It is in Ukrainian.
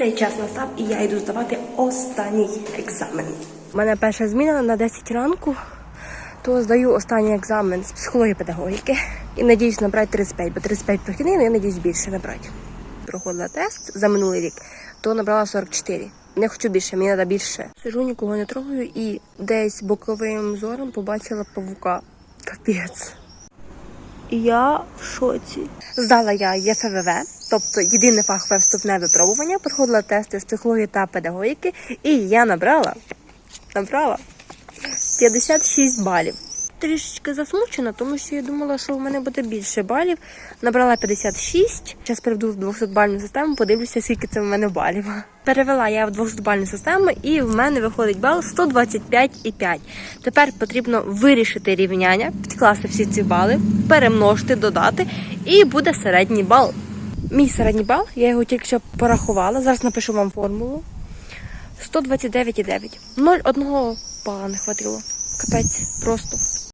Цей час настав, і я йду здавати останній екзамен. У мене перша зміна на 10 ранку, то здаю останній екзамен з психології педагогіки. І надіюсь набрати 35, бо 35 прохідний, але я надіюсь більше набрати. Проходила тест за минулий рік, то набрала 44. Не хочу більше, мені треба більше. Сижу, нікого не трогаю і десь боковим зором побачила павука. Капець. Я в шоці. Здала я ЄФВВ, тобто єдине фахове вступне випробування, проходила тести з психології та педагогіки, і я набрала, набрала 56 балів. Трішечки засмучена, тому що я думала, що в мене буде більше балів. Набрала 56. Зараз переведу в 200-бальну систему, подивлюся, скільки це в мене балів. Перевела я в 200-бальну систему, і в мене виходить бал 125,5. Тепер потрібно вирішити рівняння, підкласти всі ці бали, перемножити, додати, і буде середній бал. Мій середній бал, я його тільки що порахувала. Зараз напишу вам формулу. 129,9. 0,1 бала не хватило. Капець, просто.